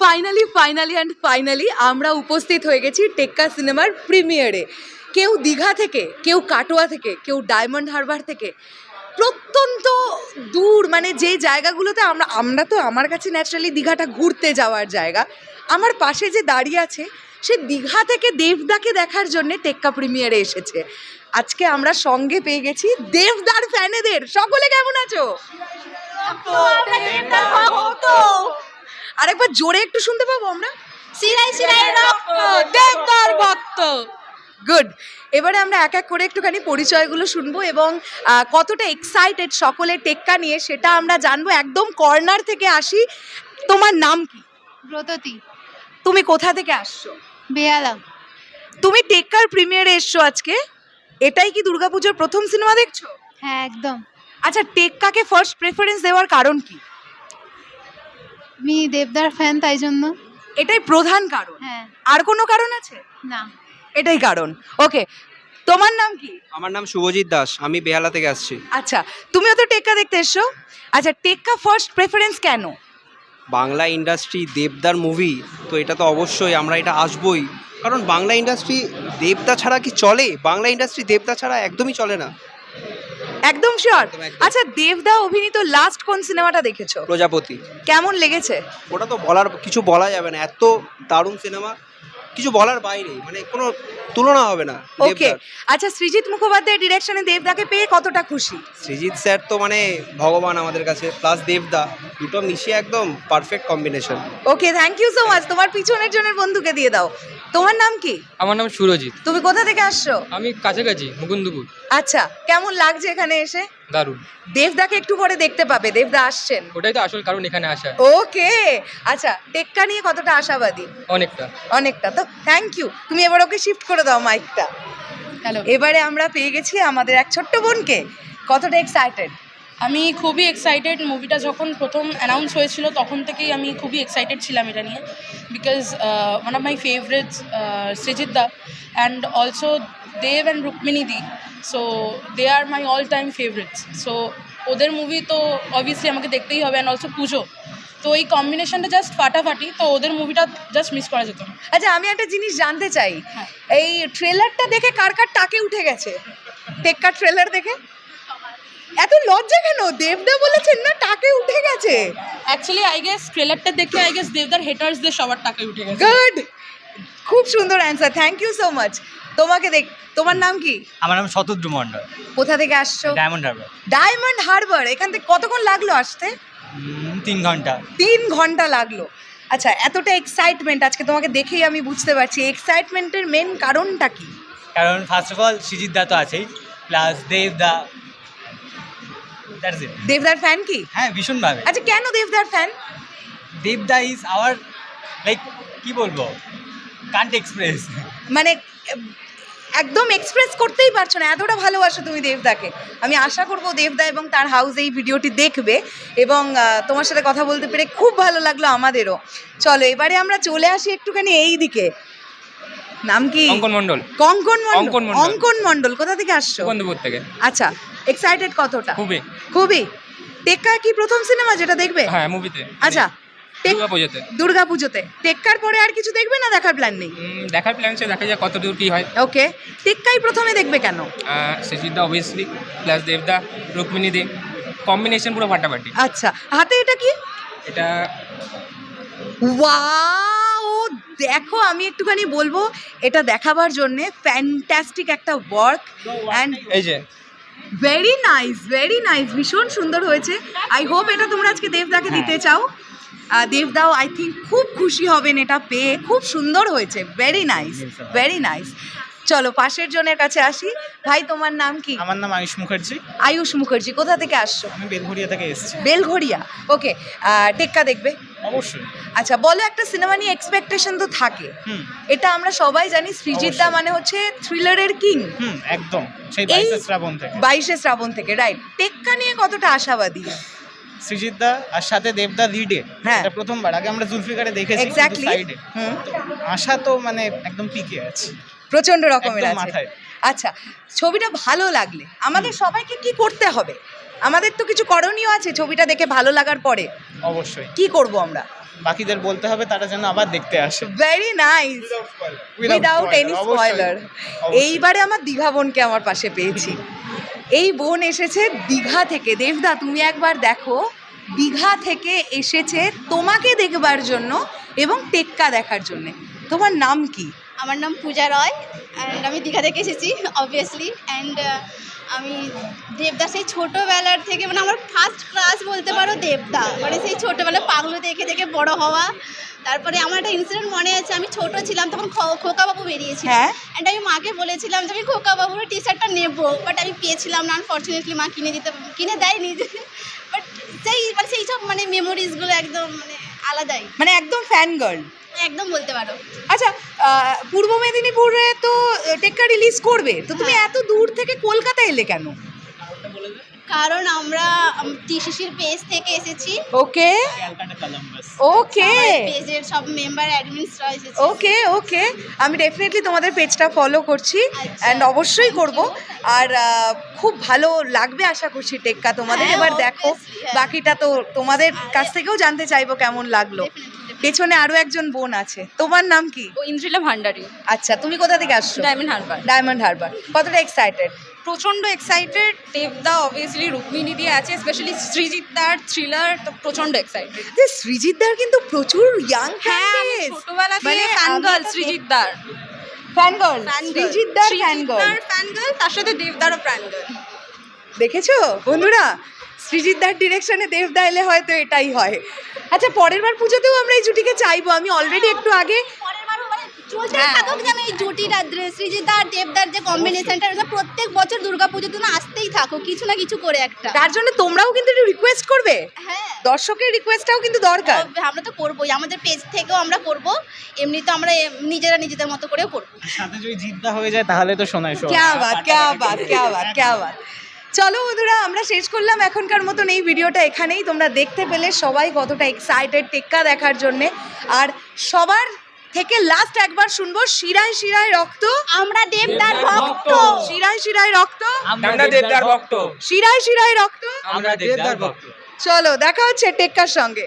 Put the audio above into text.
Finally finally and finally আমরা উপস্থিত হয়ে গেছি টেক্কা সিনেমার প্রিমিয়ারে। কেউ দীঘা থেকে, কেউ কাটোয়া থেকে, কেউ ডায়মন্ড হারবার থেকে, প্রত্যন্ত দূর মানে যে জায়গাগুলোতে আমরা আমরা তো আমার কাছে ন্যাচারালি দীঘাটা ঘুরতে যাওয়ার জায়গা। আমার পাশে যে দাঁড়িয়ে আছে, সে দীঘা থেকে দেবদাকে দেখার জন্য টেক্কা প্রিমিয়ারে এসেছে। আজকে আমরা সঙ্গে পেয়ে গেছি দেবদার ফ্যানেদের। সকলে কেমন আছো? আরেকবার জোরে একটু শুনতে পাবো আমরা? সিলাই সিলাই রক্ত দেবদার ভক্ত। গুড এবারে আমরা এক এক করে একটুখানি পরিচয়গুলো শুনব এবং কতটা এক্সাইটেড সকলে টেক্কা নিয়ে সেটা আমরা জানব। একদম কর্নার থেকে আসি। তোমার নাম কি? ব্রততি। তুমি কোথা থেকে আসছো? বেয়ালা। তুমি টেক্কার প্রিমিয়ারে এসছো আজকে। এটাই কি দুর্গাপুজোর প্রথম সিনেমা দেখছ? হ্যাঁ একদম। আচ্ছা টেক্কাকে ফার্স্ট প্রেফারেন্স দেওয়ার কারণ কি? আমি দেবদার ফ্যান তাই জন্য। এটাই প্রধান কারণ। হ্যাঁ। আর কোনো কারণ আছে? না। এটাই কারণ। ওকে তোমার নাম কি? আমার নাম শুভজিৎ দাস আমি বেহালা থেকে আসছি। আচ্ছা তুমিও তো টেক্কা দেখতে এসছো? আচ্ছা টেক্কা ফার্স্ট প্রেফারেন্স কেন? বাংলা ইন্ডাস্ট্রি দেবদার মুভি তো এটা তো অবশ্যই আমরা এটা আসবই। কারণ বাংলা ইন্ডাস্ট্রি দেবদা ছাড়া কি চলে? বাংলা ইন্ডাস্ট্রি দেবদা ছাড়া একদমই চলে না। একদম শিওর। আচ্ছা দেবদা অভিনীত লাস্ট কোন সিনেমাটা দেখেছ? প্রজাপতি। কেমন লেগেছে? ওটা তো বলার কিছু বলা যাবে না। এত দারুণ সিনেমা কিছু বলার বাইরে। মানে কোনো তুলনা হবে না ওকে আচ্ছা সৃজিত মুখোপাধ্যায়ের ডিরেকশনে দেবদাকে পেয়ে কতটা খুশি? সৃজিৎ স্যার তো মানে ভগবান আমাদের কাছে প্লাস দেবদা। দুটো মিশিয়ে একদম perfect combination okay thank you so much তোমার পিছনের জনের বন্ধুকে দিয়ে দাও। তোমার নাম কি? আমার নাম সুরজিৎ। তুমি কোথা থেকে আসছো? আমি কাছাকাছি মুকুন্দপুর। আচ্ছা কেমন লাগছে এখানে এসে? দারুণ। দেবদাকে একটু পরে দেখতে পাবে দেবদা আসছেন। ওটাই তো আসল কারণ এখানে আসা। ওকে আচ্ছা টেক্কা নিয়ে কতটা আশাবাদী? অনেকটা। অনেকটা তো থ্যাংক ইউ তুমি এবার ওকে শিফট করে দাও মাইকটা হ্যালো এবারে আমরা পেয়ে গেছি আমাদের এক ছোট্ট বোনকে। কতটা এক্সাইটেড আমি খুবই এক্সাইটেড মুভিটা যখন প্রথম অ্যানাউন্স হয়েছিল তখন থেকেই আমি খুবই এক্সাইটেড ছিলাম এটা নিয়ে। Because one of my favourites Srijit da and also Dev and Rukmini di. So they are my all time favourites so ওদের মুভি তো অবভিয়াসলি আমাকে দেখতেই হবে অ্যান্ড অলসো পুজো। তো এই কম্বিনেশনটা জাস্ট ফাটাফাটি তো ওদের মুভিটা জাস্ট মিস করা যেত না। আচ্ছা আমি একটা জিনিস জানতে চাই। হ্যাঁ। এই ট্রেলারটা দেখে কার কার টাকে উঠে গেছে? টেক্কার ট্রেলার দেখে? এত লজ্জা কেন? দেবদা বলেছেন না টাকে উঠে গেছে। অ্যাকচুয়ালি আই গেস ট্রেলারটা দেখে আই গেস দেবদার হেটার্সদের সবার টাকা উঠে গেছে। গুড খুব সুন্দর answer thank you so much তোমাকে দেখ তোমার নাম কি? আমার নাম শতদ্রু মণ্ডল। কোথা থেকে আসছো? ডায়মন্ড হারবার ডায়মন্ড হারবার এখান থেকে কতক্ষণ লাগল আসতে? তিন ঘণ্টা। তিন ঘণ্টা লাগল। আচ্ছা এতটা এক্সাইটমেন্ট আজকে তোমাকে দেখেই আমি বুঝতে পারছি এক্সাইটমেন্টের মেন কারণটা কি? কারণ first of all Srijit da তো আছেই plus Dev the that's it দেবদার ফ্যান কি? হ্যাঁ ভীষণভাবে। আচ্ছা কেন দেবদার ফ্যান দেবদা ইজ আওয়ার লাইক কি বলব? কান্ট এক্সপ্রেস মানে একদম এক্সপ্রেস করতেই পারছ না এতটা ভালোবাসো তুমি দেবদাকে। আমি আশা করব দেবদা এবং তার হাউস এই ভিডিওটি দেখবে এবং তোমার সাথে কথা বলতে পেরে খুব ভালো লাগল আমাদেরও। চলো এবারে আমরা চলে আসি একটুখানি এই দিকে। নাম কি? অঙ্কন মণ্ডল। কঙ্কন মণ্ডল। অঙ্কন মণ্ডল। কোথা থেকে আসছো? মুকুন্দপুর থেকে। আচ্ছা এক্সাইটেড কতটা? খুবই। খুবই? টেক্কা কি প্রথম সিনেমা যেটা দেখবে? হ্যাঁ মুভিতে আচ্ছা দুর্গা পুজোতে দুর্গা পুজোতে টেক্কার পরে আর কিছু দেখবে না দেখার প্ল্যান নেই? দেখার প্ল্যান সে দেখা যায় কত দূর কী হয়। ওকে টেক্কাই প্রথমে দেখবে কেন? সচিদা অবভিয়াসলি প্লাস দেবদা রুক্মিণী দে। কম্বিনেশন পুরো ফাটাফাটি। আচ্ছা হাতে এটা কি? এটা ওয়াও দেখো আমি একটুখানি বলব এটা দেখাবার জন্যে ফ্যান্টাস্টিক একটা ওয়ার্ক অ্যান্ড এই যে ভেরি নাইস ভেরি নাইস ভীষণ সুন্দর হয়েছে। আই হোপ এটা তোমরা আজকে দেবদাকে দিতে চাও। দেবদাও আই থিঙ্ক খুব খুশি হবেন এটা পেয়ে। খুব সুন্দর হয়েছে। ভেরি নাইস ভেরি নাইস চলো পাশের জনের কাছে আসি। ভাই তোমার নাম কি? আমার নাম আয়ুষ মুখার্জি। আয়ুষ মুখার্জি কোথা থেকে আসছো? আমি বেলঘরিয়া থেকে এসেছি। বেলঘড়িয়া। ওকে টেক্কা দেখবে। অবশ্যই। আচ্ছা বলো একটা সিনেমা নিয়ে এক্সপেকটেশন তো থাকে। হুম। এটা আমরা সবাই জানি সৃজিত দা মানে হচ্ছে থ্রিলারের কিং হুম একদম। সেই বাইশে শ্রাবণ থেকে। বাইশে শ্রাবণ থেকে রাইট টেক্কা নিয়ে কতটা আশাবাদী? সৃজিত দা আর সাথে দেবদা লিডে হ্যাঁ। প্রথমবার। আগে আমরা জুলফিকারে দেখেছি এক্স্যাক্টলি আশা তো মানে একদম পিকে আছে। প্রচণ্ড রকমের আছে। আচ্ছা ছবিটা ভালো লাগলে আমাদের সবাইকে কি করতে হবে? আমাদের তো কিছু করণীয় আছে ছবিটা দেখে ভালো লাগার পরে। অবশ্যই। কি করব আমরা? বাকিদের বলতে হবে তারা যেন আবার দেখতে আসে। Very nice without any spoiler এইবারে আমার দীঘা বোনকে আমার পাশে পেয়েছি। এই বোন এসেছে দীঘা থেকে। দেবদা তুমি একবার দেখো। দীঘা থেকে এসেছে তোমাকে দেখবার জন্য এবং টেক্কা দেখার জন্য। তোমার নাম কি? আমার নাম পূজা রয় অ্যান্ড আমি দীঘা থেকে এসেছি অবভিয়াসলি অ্যান্ড আমি দেবদা সেই ছোটোবেলার থেকে মানে আমার ফার্স্ট ক্লাস বলতে পারো দেবদা। মানে সেই ছোটোবেলা পাগলো দেখে দেখে বড় হওয়া। তারপরে আমার একটা ইনসিডেন্ট মনে আছে আমি ছোট ছিলাম তখন খ- খোকাবাবু বেরিয়েছিল। হ্যাঁ। অ্যান্ড আমি মাকে বলেছিলাম যে আমি খোকাবাবুর টি শার্টটা নেব। বাট আমি পেয়েছিলাম না আনফর্চুনেটলি মা কিনে দিতে কিনে দেয়নি। বাট সেই মানে সেই সব মানে মেমোরিজগুলো একদম মানে আলাদাই। মানে একদম ফ্যান গার্ল একদম বলতে পারো। আচ্ছা পূর্ব মেদিনীপুরে তো টেক্কা রিলিজ করবে। তো তুমি এত দূর থেকে কলকাতা এলে কেন? কারণ আমরা টিসিসির পেজ থেকে এসেছি। ওকে। ওকে। পেজের সব মেম্বার অ্যাডমিনসরা এসেছে। ওকে ওকে। আমি ডেফিনেটলি তোমাদের পেজটা ফলো করছি আচ্ছা। অ্যান্ড অবশ্যই করব। আর খুব ভালো লাগবে আশা করছি টেক্কা তোমাদের। হ্যাঁ, এবার দেখো হ্যাঁ। বাকিটা তো তোমাদের কাছ থেকেও জানতে চাইব কেমন লাগল। পেছনে আরও একজন বোন আছে। তোমার নাম কি? ইন্দ্রিলা ভান্ডারি। আচ্ছা তুমি কোথা থেকে আসছো? ডায়মন্ড হারবার ডায়মন্ড হারবার কতটা এক্সাইটেড প্রচণ্ড এক্সাইটেড দেবদা অবভিয়াসলি রুক্মিণী দিয়ে আছে স্পেশালি সৃজিত দার থ্রিলার তো প্রচণ্ড এক্সাইটেড যে সৃজিতদার কিন্তু প্রচুর ইয়াং হ্যাঁ ছোটবেলা থেকে ফ্যান গার্ল সৃজিত দার। ফ্যান গার্ল সৃজিতদার ফ্যান গার্ল ফ্যান গার্ল তার সাথে দেবদারও ফ্যান গার্ল দেখেছ? বন্ধুরা সৃজিতদার ডিরেকশনে দেবদা এলে হয়তো এটাই হয়। আচ্ছা পরের বার পুজোতেও আমরা এই জুটিকে চাইব। আমি অলরেডি একটু আগে পরের মানে চলতে হ্যাঁ, থাকুক যেন এই জুটিটা সৃজিতা আর দেবদার যে কম্বিনেশনটা প্রত্যেক বছর দুর্গাপুজোর জন্য আসতেই থাকো কিছু না কিছু করে একটা। তার জন্য তোমরাও কিন্তু একটু রিকোয়েস্ট করবে। হ্যাঁ। দর্শকের রিকোয়েস্টটাও কিন্তু দরকার। আমরা তো করবোই আমাদের পেজ থেকেও আমরা করব এমনি তো আমরা নিজেরা নিজেদের মতো করেও করব। সাথে যদি জিদ্দা হয়ে যায় তাহলে তো শোনাই শোনা। ক্যা বাত ক্যা বাত ক্যা বাত ক্যা বাত। চলো বন্ধুরা আমরা শেষ করলাম এখনকার মতন এই ভিডিওটা এখানেই। তোমরা দেখতে পেলে সবাই কতটা এক্সাইটেড টেক্কা দেখার জন্যে। আর সবার থেকে লাস্ট একবার শুনব শিরায় শিরায় রক্ত। আমরা দেবদার ভক্ত। শিরায় শিরায় রক্ত। আমরা দেবদার ভক্ত। শিরায় শিরায় রক্ত। আমরা দেবদার ভক্ত। চলো দেখা হচ্ছে টেক্কার সঙ্গে।